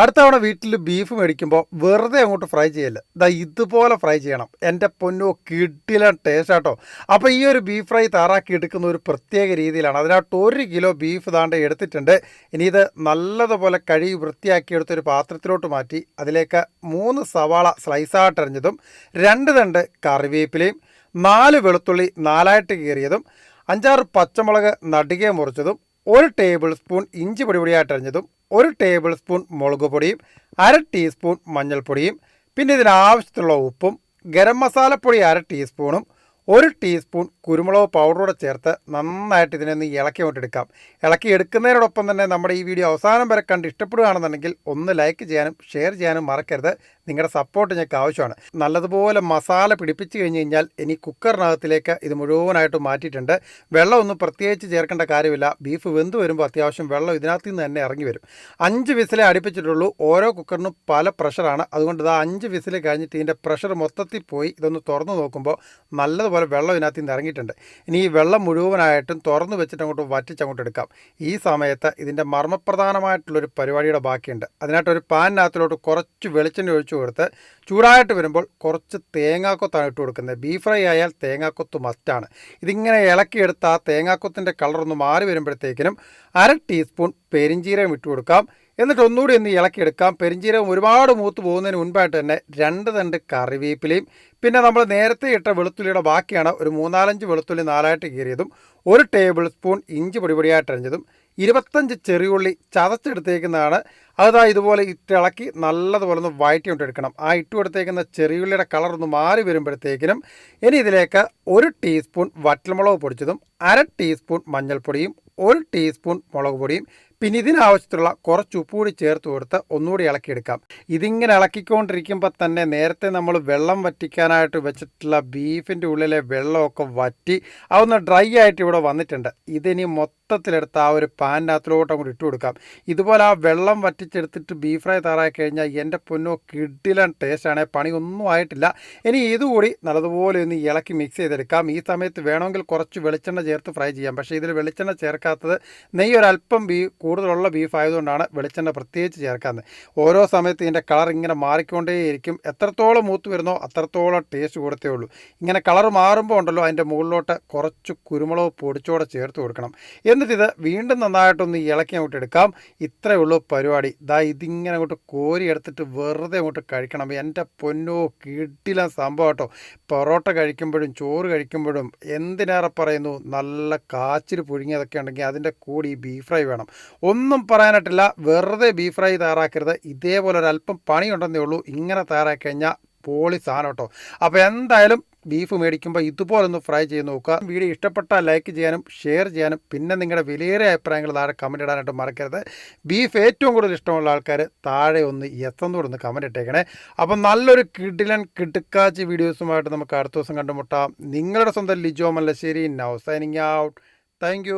അടുത്ത തവണ വീട്ടിൽ ബീഫ് മേടിക്കുമ്പോൾ വെറുതെ അങ്ങോട്ട് ഫ്രൈ ചെയ്യല്ല. ദാ ഇതുപോലെ ഫ്രൈ ചെയ്യണം. എന്റെ പൊന്നോ കിട്ടില്ല ടേസ്റ്റ് ആട്ടോ. അപ്പോൾ ഈ ഒരു ബീഫ് ഫ്രൈ താറാക്കി എടുക്കുന്ന ഒരു പ്രത്യേക രീതിയിലാണ്. അതിനകത്ത് ഒരു കിലോ ബീഫ് താണ്ട് എടുത്തിട്ടുണ്ട്. ഇനി ഇത് നല്ലതുപോലെ കഴുകി വൃത്തിയാക്കി എടുത്തൊരു പാത്രത്തിലോട്ട് മാറ്റി അതിലേക്ക് മൂന്ന് സവാള സ്ലൈസായിട്ടറിഞ്ഞതും രണ്ട് തണ്ട് കറിവേപ്പിലയും നാല് വെളുത്തുള്ളി നാലായിട്ട് കീറിയതും അഞ്ചാറ് പച്ചമുളക് നടുകെ മുറിച്ചതും ഒരു ടേബിൾ സ്പൂൺ ഇഞ്ചി പൊടി പൊടിയായിട്ട് അരിഞ്ഞതും ഒരു ടേബിൾ സ്പൂൺ മുളക് പൊടിയും അര ടീസ്പൂൺ മഞ്ഞൾപ്പൊടിയും പിന്നെ ഇതിനാവശ്യത്തിലുള്ള ഉപ്പും ഗരം മസാലപ്പൊടി അര ടീസ്പൂണും ഒരു ടീസ്പൂൺ കുരുമുളക് പൗഡറോടെ ചേർത്ത് നന്നായിട്ട് ഇതിനെ ഒന്ന് ഇളക്കി കൊണ്ടെടുക്കാം ഇളക്കി എടുക്കുന്നതിനോടൊപ്പം തന്നെ നമ്മുടെ ഈ വീഡിയോ അവസാനം വരെ കണ്ട് ഇഷ്ടപ്പെടുകയാണെന്നുണ്ടെങ്കിൽ ഒന്ന് ലൈക്ക് ചെയ്യാനും ഷെയർ ചെയ്യാനും മറക്കരുത്. നിങ്ങളുടെ സപ്പോർട്ട് ഞങ്ങൾക്ക് ആവശ്യമാണ്. നല്ലതുപോലെ മസാല പിടിപ്പിച്ച് കഴിഞ്ഞ് കഴിഞ്ഞാൽ ഇനി കുക്കറിനകത്തിലേക്ക് ഇത് മുഴുവനായിട്ട് മാറ്റിയിട്ടുണ്ട്. വെള്ളമൊന്നും പ്രത്യേകിച്ച് ചേർക്കേണ്ട കാര്യമില്ല. ബീഫ് വെന്ത് വരുമ്പോൾ അത്യാവശ്യം വെള്ളം ഇതിനകത്ത് നിന്ന് തന്നെ ഇറങ്ങി വരും. അഞ്ച് വിസിലേ അടുപ്പിച്ചിട്ടുള്ളൂ. ഓരോ കുക്കറിനും പല പ്രഷറാണ്. അതുകൊണ്ട് ഇതാ അഞ്ച് വിസിൽ കഴിഞ്ഞിട്ട് ഇതിന്റെ പ്രഷർ മൊത്തത്തിൽ പോയി ഇതൊന്ന് തുറന്ന് നോക്കുമ്പോൾ നല്ലതുപോലെ വെള്ളം ഇതിനകത്ത് നിന്ന് ഇറങ്ങിയിട്ടുണ്ട്. ഇനി ഈ വെള്ളം മുഴുവനായിട്ടും തുറന്ന് വെച്ചിട്ട് അങ്ങോട്ട് വറ്റിച്ചങ്ങോട്ട് എടുക്കാം. ഈ സമയത്ത് ഇതിന്റെ മർമ്മപ്രധാനമായിട്ടുള്ളൊരു പരിപാടിയുടെ ബാക്കിയുണ്ട്. അതിനായിട്ടൊരു പാനിനകത്തിലോട്ട് കുറച്ച് വെളിച്ചെണ്ണ ഒഴിച്ചു കൊടുത്ത് ചൂടായിട്ട് വരുമ്പോൾ കുറച്ച് തേങ്ങാക്കൊത്താണ് ഇട്ട് കൊടുക്കുന്നത്. ബീഫ് ഫ്രൈ ആയാൽ തേങ്ങാക്കൊത്ത് മസ്റ്റാണ് ഇതിങ്ങനെ ഇളക്കിയെടുത്ത് ആ തേങ്ങാക്കൊത്തിന്റെ കളറൊന്ന് മാറി വരുമ്പോഴത്തേക്കിനും അര ടീസ്പൂൺ പെരിഞ്ചീരകം ഇട്ട് കൊടുക്കാം. എന്നിട്ട് ഒന്നുകൂടി ഒന്ന് ഇളക്കിയെടുക്കാം. പെരിഞ്ചീരകം ഒരുപാട് മൂത്ത് പോകുന്നതിന് മുൻപായിട്ട് തന്നെ രണ്ട് തണ്ട് കറിവേപ്പിലയും പിന്നെ നമ്മൾ നേരത്തെ ഇട്ട വെളുത്തുള്ളിയുടെ ബാക്കിയാണ് ഒരു മൂന്നാലഞ്ച് വെളുത്തുള്ളി നാലായിട്ട് കീറിയതും ഒരു ടേബിൾ സ്പൂൺ ഇഞ്ചി പൊടിപൊടിയായിട്ട് അരിഞ്ഞതും ഇരുപത്തഞ്ച് ചെറിയുള്ളി ചതച്ചെടുത്തേക്കുന്നതാണ്. അതാ ഇതുപോലെ ഇട്ടിളക്കി നല്ലതുപോലെ ഒന്ന് വഴറ്റി കൊണ്ടെടുക്കണം ആ ഇട്ട് കൊടുത്തേക്കുന്ന ചെറിയുള്ളിയുടെ കളർ ഒന്ന് മാറി വരുമ്പോഴത്തേക്കിനും ഇനി ഇതിലേക്ക് ഒരു ടീസ്പൂൺ വറ്റൽമുളക് പൊടിച്ചതും അര ടീസ്പൂൺ മഞ്ഞൾപ്പൊടിയും ഒരു ടീസ്പൂൺ മുളക് പൊടിയും പിന്നെ ഇതിനാവശ്യത്തിലുള്ള കുറച്ച് ഉപ്പ് കൂടി ചേർത്ത് കൊടുത്ത് ഒന്നുകൂടി ഇളക്കിയെടുക്കാം. ഇതിങ്ങനെ ഇളക്കിക്കൊണ്ടിരിക്കുമ്പോൾ തന്നെ നേരത്തെ നമ്മൾ വെള്ളം വറ്റിക്കാനായിട്ട് വെച്ചിട്ടുള്ള ബീഫിന്റെ ഉള്ളിലെ വെള്ളമൊക്കെ വറ്റി അതൊന്ന് ഡ്രൈ ആയിട്ട് ഇവിടെ വന്നിട്ടുണ്ട്. ഇതിനി മൊത്തത്തിലെടുത്ത് ആ ഒരു പാനിനകത്തിലോട്ട് അങ്ങോട്ട് ഇട്ട് കൊടുക്കാം. ഇതുപോലെ ആ വെള്ളം വറ്റിച്ചെടുത്തിട്ട് ബീഫ് ഫ്രൈ തയ്യാറാക്കി കഴിഞ്ഞാൽ എന്റെ പൊന്നോ കിഡിലൻ ടേസ്റ്റാണ് പണിയൊന്നും ആയിട്ടില്ല. ഇനി ഇതുകൂടി നല്ലതുപോലെ ഒന്ന് ഇളക്കി മിക്സ് ചെയ്തെടുക്കാം. ഈ സമയത്ത് വേണമെങ്കിൽ കുറച്ച് വെളിച്ചെണ്ണ ചേർത്ത് ഫ്രൈ ചെയ്യാം. പക്ഷേ ഇതിൽ വെളിച്ചെണ്ണ ചേർക്കാത്തത് നെയ്യ് ഒരല്പം ബീ കൂടുതലുള്ള ബീഫ് ആയതുകൊണ്ടാണ് വെളിച്ചെണ്ണ പ്രത്യേകിച്ച് ചേർക്കാത്തത്. ഓരോ സമയത്ത് ഇതിന്റെ കളർ ഇങ്ങനെ മാറിക്കൊണ്ടേയിരിക്കും. എത്രത്തോളം മൂത്ത് വരുന്നോ അത്രത്തോളം ടേസ്റ്റ് കൊടുത്തേ ഉള്ളൂ. ഇങ്ങനെ കളർ മാറുമ്പോൾ ഉണ്ടല്ലോ അതിന്റെ മുകളിലോട്ട് കുറച്ച് കുരുമുളക് പൊടിച്ചോടെ ചേർത്ത് കൊടുക്കണം. എന്നിട്ട് ഇത് വീണ്ടും നന്നായിട്ടൊന്ന് ഇളക്കി അങ്ങോട്ട് എടുക്കാം. ഇത്രയേ ഉള്ളൂ പരിപാടി. ദാ ഇതിങ്ങനെ അങ്ങോട്ട് കോരി എടുത്തിട്ട് വെറുതെ അങ്ങോട്ട് കഴിക്കണം. എന്റെ പൊന്നോ കിട്ടില്ല സംഭവം കേട്ടോ. പൊറോട്ട കഴിക്കുമ്പോഴും ചോറ് കഴിക്കുമ്പോഴും എന്തിനേറെ പറയുന്നു? നല്ല കാച്ചിൽ പുഴുങ്ങിയതൊക്കെ ഉണ്ടെങ്കിൽ അതിന്റെ കൂടി ഈ ബീഫ് ഫ്രൈ വേണം. ഒന്നും പറയാനായിട്ടില്ല. വെറുതെ ബീഫ് ഫ്രൈ തയ്യാറാക്കരുത്. ഇതേപോലെ ഒരല്പം അല്പം പണിയുണ്ടെന്നേ ഉള്ളൂ. ഇങ്ങനെ തയ്യാറാക്കി കഴിഞ്ഞാൽ പോളി സാധനം കേട്ടോ. അപ്പോൾ എന്തായാലും ബീഫ് മേടിക്കുമ്പോൾ ഇതുപോലെ ഒന്ന് ഫ്രൈ ചെയ്ത് നോക്കുക. വീഡിയോ ഇഷ്ടപ്പെട്ടാൽ ലൈക്ക് ചെയ്യാനും ഷെയർ ചെയ്യാനും പിന്നെ നിങ്ങളുടെ വിലയേറിയ അഭിപ്രായങ്ങൾ താഴെ കമന്റ് ഇടാനായിട്ട് മറക്കരുത്. ബീഫ് ഏറ്റവും കൂടുതൽ ഇഷ്ടമുള്ള ആൾക്കാർ താഴെ ഒന്ന് എത്തുന്നതോടെ ഒന്ന് കമന്റ് ഇട്ടേക്കണേ. അപ്പം നല്ലൊരു കിഡിലൻ കിടുക്കാച്ചി വീഡിയോസുമായിട്ട് നമുക്ക് അടുത്ത ദിവസം കണ്ടുമുട്ടാം. നിങ്ങളുടെ സ്വന്തം Lijo Mallassery. Now signing out thank